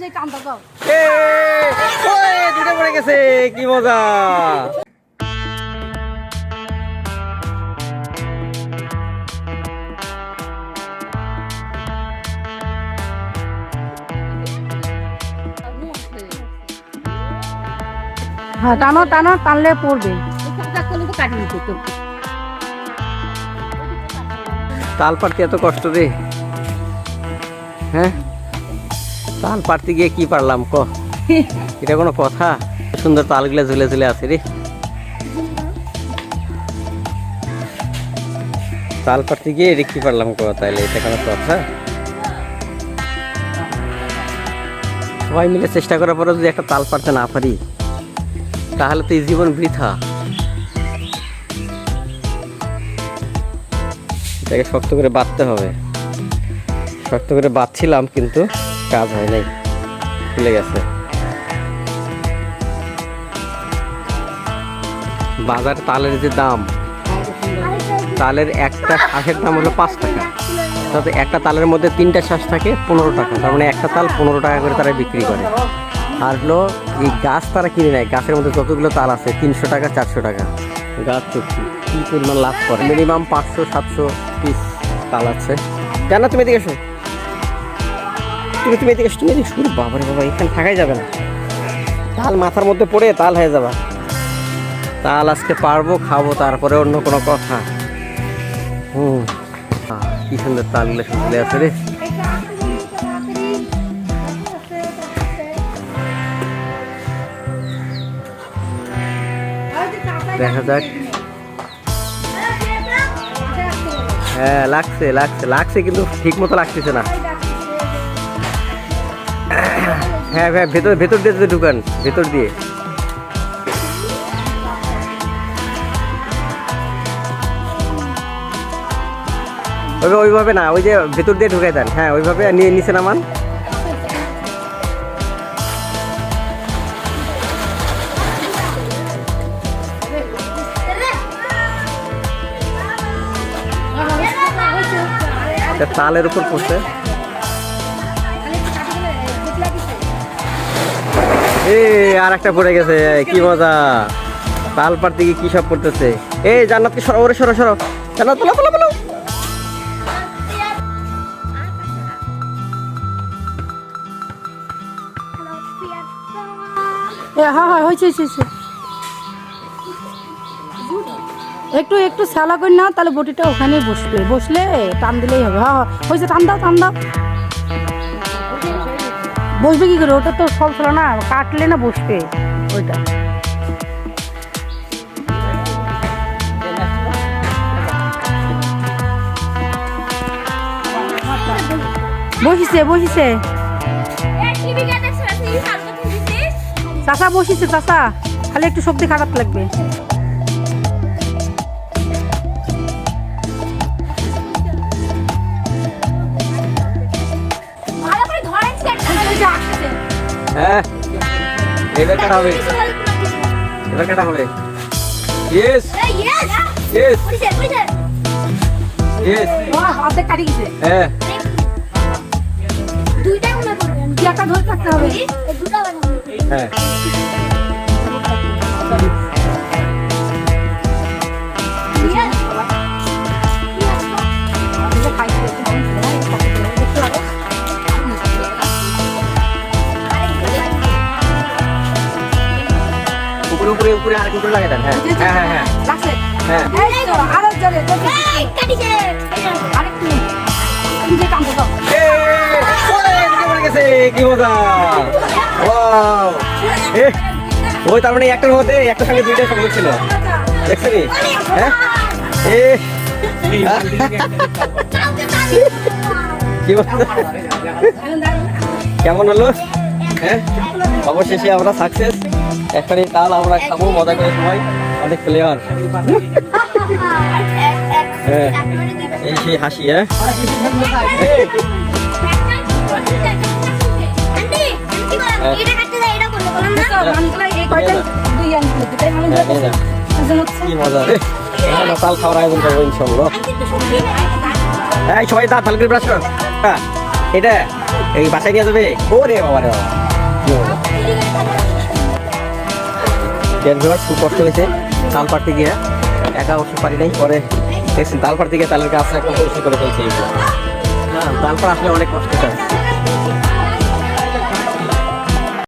যে কাম দাও দুটো পড়ে গেছে কি মজা। হ্যাঁ টানো টানো টানলে পড়বে। তাল পাড়তে এত কষ্ট রে হ্যাঁ? তাল পাড়তে গিয়ে কি পারলাম ক এটা কোনো কথা? সুন্দর তালগুলো ঝুলে ঝুলে আছে রে। তাল পাড়তে গিয়ে এটা কি পারলাম ক তাইলে? এটা কোনো কথা? সবাই মিলে চেষ্টা করার পরে যদি একটা তাল পাড়তে না পারি, তাহলে তো এই জীবন বৃথা। এটাকে শক্ত করে বাঁধতে হবে। শক্ত করে বাঁধছিলাম কিন্তু কাজ হয় নাই, খুলে গেছে। বাজার তালের যে দাম, তালের একটা শ্বাসের দাম হলো পাঁচ টাকা। তাতে একটা তালের মধ্যে তিনটা শ্বাস থাকে, পনেরো টাকা। তার মানে একটা তাল পনেরো টাকা করে তারা বিক্রি করে। আর হলো, এই গাছ তারা কিনে নেয়, গাছের মধ্যে যতগুলো তাল আছে, তিনশো টাকা, চারশো টাকা। গাছ চুক্তি কী পরিমাণ লাভ করে? মিনিমাম পাঁচশো, সাতশো পিস তাল আছে। জানা তুমি এসো। তুমি তুমি এদিকে তুমি শুরু বাবারে বাবা, এখানে থাকাই যাবে না। তাল মাথার মধ্যে পড়ে, তাল হয়ে যাবা। তাল আজকে পারব, খাব, তারপরে অন্য কোনো কথা। হুম। কি সুন্দর তালগুলো শুনলে আছে রে। দেখা যাক। হ্যাঁ লাগছে লাগছে লাগছে, কিন্তু ঠিক মতো লাগতেছে না। হ্যাঁ হ্যাঁ ভেতর ভেতর দিয়ে ঢুকান, ভেতর দিয়ে। ওইভাবে না, ওই যে ভেতর দিয়ে ঢুকাই দেন। হ্যাঁ ওইভাবে নিয়ে নিচে নামান। তালের উপর পড়ছে। এ পড়ে গেছে, কি মজা। তাল কি সব এই সরো সরো সরো। জান্নাত হ্যাঁ হ্যাঁ হয়েছে হয়েছে। একটু একটু সালা করে না, তাহলে বটিটা ওখানেই বসবে। বসলে টান দিলেই হবে। হ্যাঁ হ্যাঁ। হয়েছে, টান দাও টান দাও। বসবে কি করে? ওটা তো সব ছিল না, কাটলে না বসবে ওইটা। বসিছে বসিছে। চাচা বসিছে, চাচা। খালি একটু সবজি খারাপ লাগবে। হ্যাঁ। এবার কাটা হবে। এবার কাটা হবে। ইয়েস ইয়েস ইয়েস অর্ধেক কাটি গেছে হ্যাঁ। একটা ধরে থাকতে হবে। হ্যাঁ। উপরে উপরে আর উপরে লাগিয়ে দেন হ্যাঁ। হ্যাঁ হ্যাঁ হ্যাঁ। লাগছে হ্যাঁ। এই তো, আরও জোরে, জোরে। আরেকটু। নিজে কাম করো এ, ওরে, এদিকে পড়ে গেছে, কি মজা! এ, ওই তার মানে একটার মধ্যে একটা সঙ্গে দুইটা সম্ভব ছিল। দেখছেন হ্যাঁ? এ। কি বলছো? কেমন হলো? হ্যাঁ? অবশেষে আমরা সাকসেস একটারই তাল আমরা খাব মজা করে সময় অনেক প্লেয়ার হ্যাঁ এই সেই হাসি হ্যাঁ। হ্যাঁ, রে সবাই এটা এই বাসায় নিয়ে যাবে। বাবা রে বাবা। কি বাবা দেড় খুব কষ্ট হয়েছে তাল পাড়তে গিয়ে একা ওষুধ পারি নাই, পরে দেখছি তাল পাড়তে গিয়ে তালের গাছ একদম করে ফেলছে। হ্যাঁ তাল পাড়া আসলে অনেক কষ্ট হয়